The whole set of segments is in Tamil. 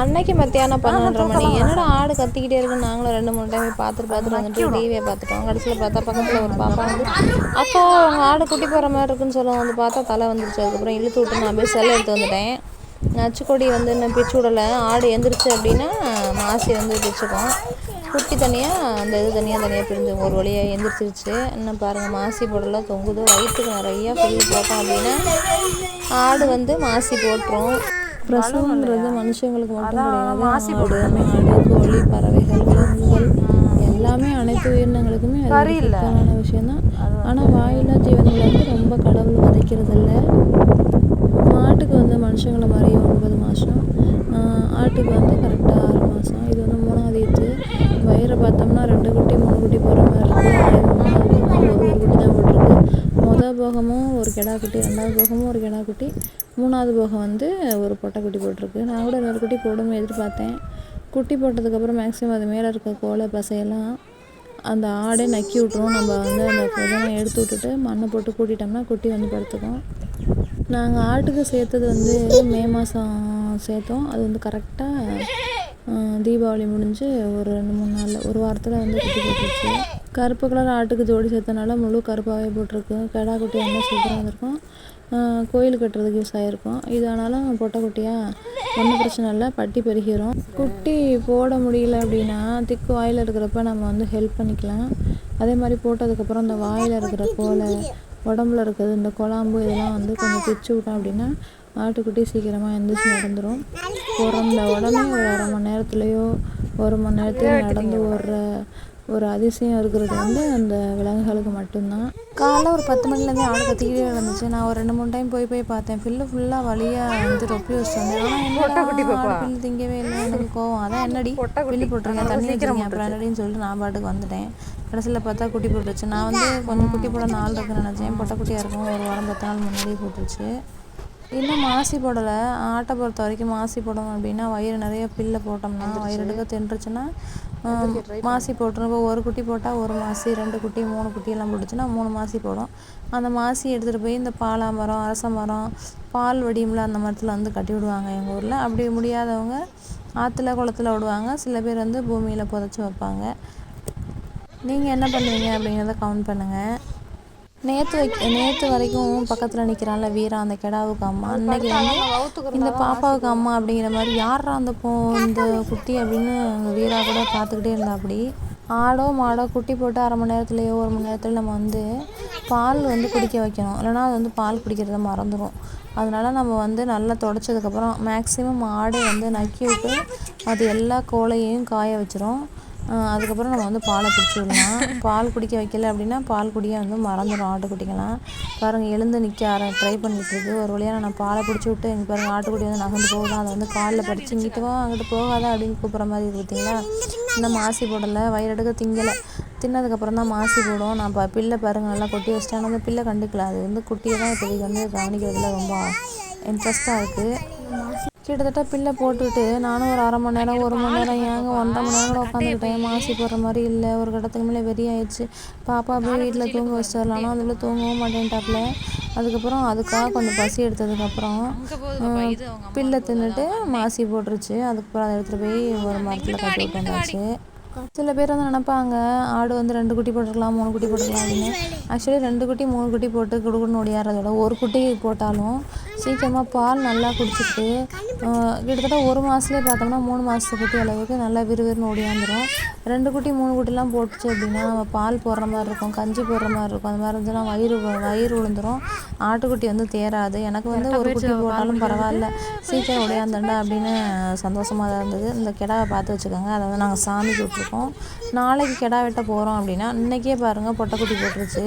அன்னைக்கு மத்தியானம் பன்னெண்டரை மணி. என்னடா ஆடு கத்திக்கிட்டே இருக்குன்னு நாங்களும் ரெண்டு மூணு டைம் பார்த்துட்டு பார்த்துட்டு வந்துட்டு டிவியை பார்த்துட்டோம். கடைசியில் பார்த்தா பக்கத்தில் ஒரு பாப்பா வந்து அக்கா அவங்க ஆடு குட்டி போகிற மாதிரி இருக்குன்னு சொல்ல வந்து பார்த்தா தலை வந்துருச்சு. அதுக்கப்புறம் இழுத்து விட்டு நான் போய் செல்லை எடுத்து வந்துட்டேன். நச்சுக்கொடி வந்து இன்னும் பிச்சு விடலை. ஆடு எந்திரிச்சு அப்படின்னா மாசி வந்து பிச்சுக்கும் குட்டி தனியாக அந்த இது தனியாக தனியாக பிரிஞ்சு ஒரு வழியாக எந்திரிச்சிருச்சு. இன்னும் பாருங்கள் மாசி போடலாம். தொங்குது. வயிற்றுக்கு நிறையா புல் போட்டோம் அப்படின்னா ஆடு வந்து மாசி போட்டுரும். பிரசவங்கிறது மனுஷங்களுக்கு மட்டும் கிடையாது. ஆடு மாடு கோழி பறவைகள் விலங்குகள் எல்லாமே அனைத்து உயிரினங்களுக்குமே அது சிக்கலான விஷயம்தான். ஆனால் வாயில்லா ஜீவன்களை வந்து ரொம்ப கடவுள் வதைக்கிறது இல்லை மாட்டுக்கு வந்து மனுஷங்களை மாதிரி ஒன்பது மாதம் ஆட்டுக்கு வந்து கரெக்டாக ஆறு மாதம் இது வந்து மூணாவது ஈத்து. வயிறை பார்த்தோம்னா ரெண்டு குட்டி மூணு குட்டி போகிற மாதிரி இருக்குது மூணாவது ஒரு ஒரு குட்டி தான் போட்டிருக்கு. மொதல் போகமும் ஒரு கிடா குட்டி ரெண்டாவது போகமும் ஒரு கிடா குட்டி. மூணாவது போகம் வந்து ஒரு பொட்டை குட்டி போட்டிருக்கு. நான் கூட இன்னொரு குட்டி போடுமே எதிர்பார்த்தேன். குட்டி போட்டதுக்கப்புறம் மேக்ஸிமம் அது மேலே இருக்க கோலை பசையெல்லாம் அந்த ஆடே நக்கி விட்ருவோம் நம்ம வந்து அந்த இதெல்லாம் எடுத்து விட்டுட்டு மண்ணை போட்டு கூட்டிட்டோம்னா குட்டி வந்து படுத்துக்கும். நாங்கள் ஆட்டுக்கு சேர்த்தது வந்து மே மாதம் சேர்த்தோம். அது வந்து கரெக்டாக தீபாவளி முடிஞ்சு ஒரு ரெண்டு மூணு நாளில் ஒரு வாரத்தில் வந்து குட்டி போட்டுருச்சு. கருப்பு கலர் ஆட்டுக்கு ஜோடி சேர்த்தனால முழு கருப்பாகவே போட்டிருக்கு. கிடா குட்டி வந்து சூப்பராக இருக்கும் கோயில் கட்டுறதுக்கு யூஸ் ஆகிருக்கும் இது ஆனாலும் பொட்டை குட்டியாக ஒன்றும் பிரச்சனை இல்லை. பட்டி பெருகிரும். குட்டி போட முடியல அப்படின்னா திக்கு வாயில் இருக்கிறப்ப நம்ம வந்து ஹெல்ப் பண்ணிக்கலாம். அதே மாதிரி போட்டதுக்கப்புறம் இந்த வாயில் இருக்கிற கோலை உடம்புல இருக்கிறது இந்த குழம்பு இதெல்லாம் வந்து கொஞ்சம் பிச்சு விட்டோம் அப்படின்னா ஆட்டுக்குட்டி சீக்கிரமாக எந்திரிச்சு நடந்துடும் பிறந்த உடனே ஒரு அரை மணி நேரத்துலேயோ ஒரு மணி நேரத்துலையோ நடந்து ஓடுற ஒரு அதிசயம் இருக்கிறது வந்து அந்த விலங்குகளுக்கு மட்டும்தான். காலைல ஒரு பத்து மணிலேருந்தே ஆடு கத்திக்கிட்டே இருந்துச்சு நான் ஒரு ரெண்டு மூணு டைம் போய் போய் பார்த்தேன். பில்லு ஃபுல்லாக வழியாக வந்து ரொப்பி வச்சுட்டு பில்லு திங்கவே இல்லை. எனக்கு கோவம். அதான் என்னடி? பில்லு போட்டிருக்கேன். தண்ணி வச்சிருக்கேன். அப்புறம் என்னடின்னு சொல்லிட்டு நான் பாட்டுக்கு வந்துட்டேன். கடைசியில் பார்த்தா குட்டி போட்டுருச்சு. நான் வந்து கொஞ்சம் குட்டி போட நாள் இருக்குன்னு நினச்சேன். பொட்டை குட்டியாக இருக்கும். ஒரு வாரம் பத்து நாள் முன்னாடியே போட்டுருச்சு. இன்னும் மாசி போடலை. ஆட்டை பொறுத்த வரைக்கும் மாசி போடணும் அப்படின்னா வயிறு நிறைய பில்லை போட்டோம்னா வயிறு எடுக்க தின்றுச்சுன்னா மாசி போட்டுரும் இப்போ ஒரு குட்டி போட்டால் ஒரு மாசி ரெண்டு குட்டி மூணு குட்டி எல்லாம் போட்டுச்சுன்னா மூணு மாசி போடும். அந்த மாசி எடுத்துகிட்டு போய் இந்த பாலா மரம் அரச மரம் பால் வடியும்ல அந்த மரத்தில் வந்து கட்டி விடுவாங்க எங்கள் ஊரில். அப்படி முடியாதவங்க ஆற்றுல குளத்துல விடுவாங்க. சில பேர் வந்து பூமியில் புதைச்சி வைப்பாங்க. நீங்கள் என்ன பண்ணுவீங்க அப்படிங்கிறத கவுண்ட் பண்ணுங்கள் நேற்று வைக்க நேற்று வரைக்கும் பக்கத்தில் நிற்கிறான்ல வீரா அந்த கிடாவுக்கு அம்மா. அன்னைக்கு வந்து இந்த பாப்பாவுக்கு அம்மா அப்படிங்கிற மாதிரி யாரா அந்த போ இந்த குட்டி? அப்படின்னு அந்த வீரா கூட பார்த்துக்கிட்டே இருந்தா அப்படி ஆடோ மாடோ குட்டி போட்டு அரை மணி நேரத்துலையோ ஒரு மணி நேரத்தில் நம்ம வந்து பால் வந்து குடிக்க வைக்கணும். இல்லைனா அது வந்து பால் குடிக்கிறத மறந்துடும் அதனால நம்ம வந்து நல்லா தொடச்சதுக்கப்புறம் மேக்ஸிமம் ஆடை வந்து நக்கி விட்டு அது எல்லா கோலையும் காய வச்சிரும். அதுக்கப்புறம் நம்ம வந்து பாலை பிடிச்சி விடலாம் பால் குடிக்க வைக்கல அப்படின்னா பால் குடியே வந்து மறந்துடும் ஆட்டுக்குட்டிங்களாம் பாருங்கள் எழுந்து நிற்க ஆர ட்ரை பண்ணிகிட்ருக்கு ஒரு வழியாக நான் பாலை பிடிச்சி விட்டு இங்கே பாருங்கள் ஆட்டுக்குட்டி வந்து நகர்ந்து போகுதான் அதை வந்து காலில் படித்து இங்கிட்டு வா அங்கிட்டு போகாதா அப்படின்னு கூப்பிட்ற மாதிரி இருக்கு பார்த்தீங்களா? இன்னும் மாசி போடலை வயிறடுக்க திங்கலை. தின்னதுக்கப்புறம் தான் மாசி போடும். நான் இப்போ பில்லை பாருங்கள் நல்லா கொட்டி வச்சிட்டேன். ஆனால் அந்த பில்லை கண்டுக்கல. அது வந்து குட்டியை தான் இப்போதைக்கு வந்து கவனிக்கிறதுல ரொம்ப இன்ட்ரெஸ்ட்டாக இருக்குது கிட்டத்தட்ட பில்லை போட்டுட்டு நானும் ஒரு அரை மணி நேரம் ஒரு மணி நேரம் ஏங்க ஒன்றரை மணி நேரம் கூட உட்காந்துக்கிட்டேன். மாசி போடுற மாதிரி இல்லை. ஒரு கட்டத்துக்கு மேலே வெறி ஆயிடுச்சு பாப்பா போய் வீட்டில் தூங்க வச்சுட்டு வரலாம்னா அதில் தூங்கவும் மாட்டேன்ட்டாப்புல. அதுக்கப்புறம் அதுக்காக கொஞ்சம் பசி எடுத்ததுக்கப்புறம் பில்லை தின்னுட்டு மாசி போட்டுருச்சு. அதுக்கப்புறம் அதை எடுத்துகிட்டு போய் ஒரு மரத்தில் கட்டி விட்டு வந்தாச்சு. சில பேர் வந்து நினப்பாங்க ஆடு வந்து ரெண்டு குட்டி போட்டுருக்கலாம் மூணு குட்டி போட்டுருக்கலாம் அப்படின்னு. ஆக்சுவலி ரெண்டு குட்டி மூணு குட்டி போட்டு குடுக்குன்னு ஓடியாடுறதோட ஒரு குட்டி போட்டாலும் சீக்கிரமாக பால் நல்லா குடிச்சிட்டு கிட்டத்தட்ட ஒரு மாதத்துலேயே பார்த்தோம்னா மூணு மாதத்தை குட்டி அளவுக்கு நல்லா விறுவிறுன்னு ஓடியாந்துடும் ரெண்டு குட்டி மூணு குட்டிலாம் போட்டுச்சு அப்படின்னா நம்ம பால் போடுற மாதிரி இருக்கும் கஞ்சி போடுற மாதிரி இருக்கும். அந்த மாதிரி இருந்துச்சுன்னா வயிறு வயிறு விழுந்துடும் ஆட்டுக்குட்டி வந்து தேராது. எனக்கு வந்து ஒரு குட்டி போட்டாலும் பரவாயில்ல. சீக்கிரம் உடையாந்தண்டா அப்படின்னு சந்தோஷமாக தான் இருந்தது. இந்த கிடாவை பார்த்து வச்சுக்கோங்க. அதை வந்து நாங்கள் சாமிக்கு விட்டுருக்கோம் நாளைக்கு கிடா வெட்ட போகிறோம் அப்படின்னா இன்றைக்கே பாருங்கள் பொட்டைக்குட்டி போட்டுருச்சு.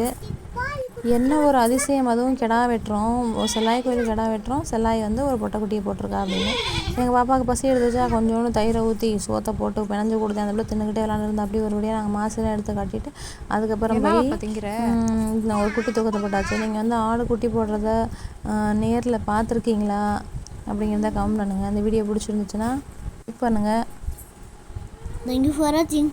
என்ன ஒரு அதிசயம்? அதுவும் கிடா வெட்டுறோம். செல்லாய் கோயில் கிடா வெட்டுறோம். செல்லாய் வந்து ஒரு பொட்டைக்குட்டியை போட்டிருக்கா அப்படின்னு. எங்கள் பாப்பாவுக்கு பசி எடுத்துச்சா? கொஞ்சோண்டு தயிரை ஊற்றி சோத்தை போட்டு பிணைஞ்சு கொடுத்தேன். அந்த பிள்ளை தின்னுக்கிட்டே விளாண்டுருந்து அப்படி ஒரு வழியாக நாங்கள் மாசிலாம் எடுத்து கட்டிட்டு அதுக்கப்புறம் போய் நான் ஒரு குட்டி தூக்கத்தை போட்டாச்சு. நீங்கள் வந்து ஆடு குட்டி போடுறத நேரில் பார்த்துருக்கீங்களா? அப்படிங்கிறத கமெண்ட் பண்ணுங்கள் அந்த வீடியோ பிடிச்சிருந்துச்சுன்னா கிளிக் பண்ணுங்கள் Thank you for watching.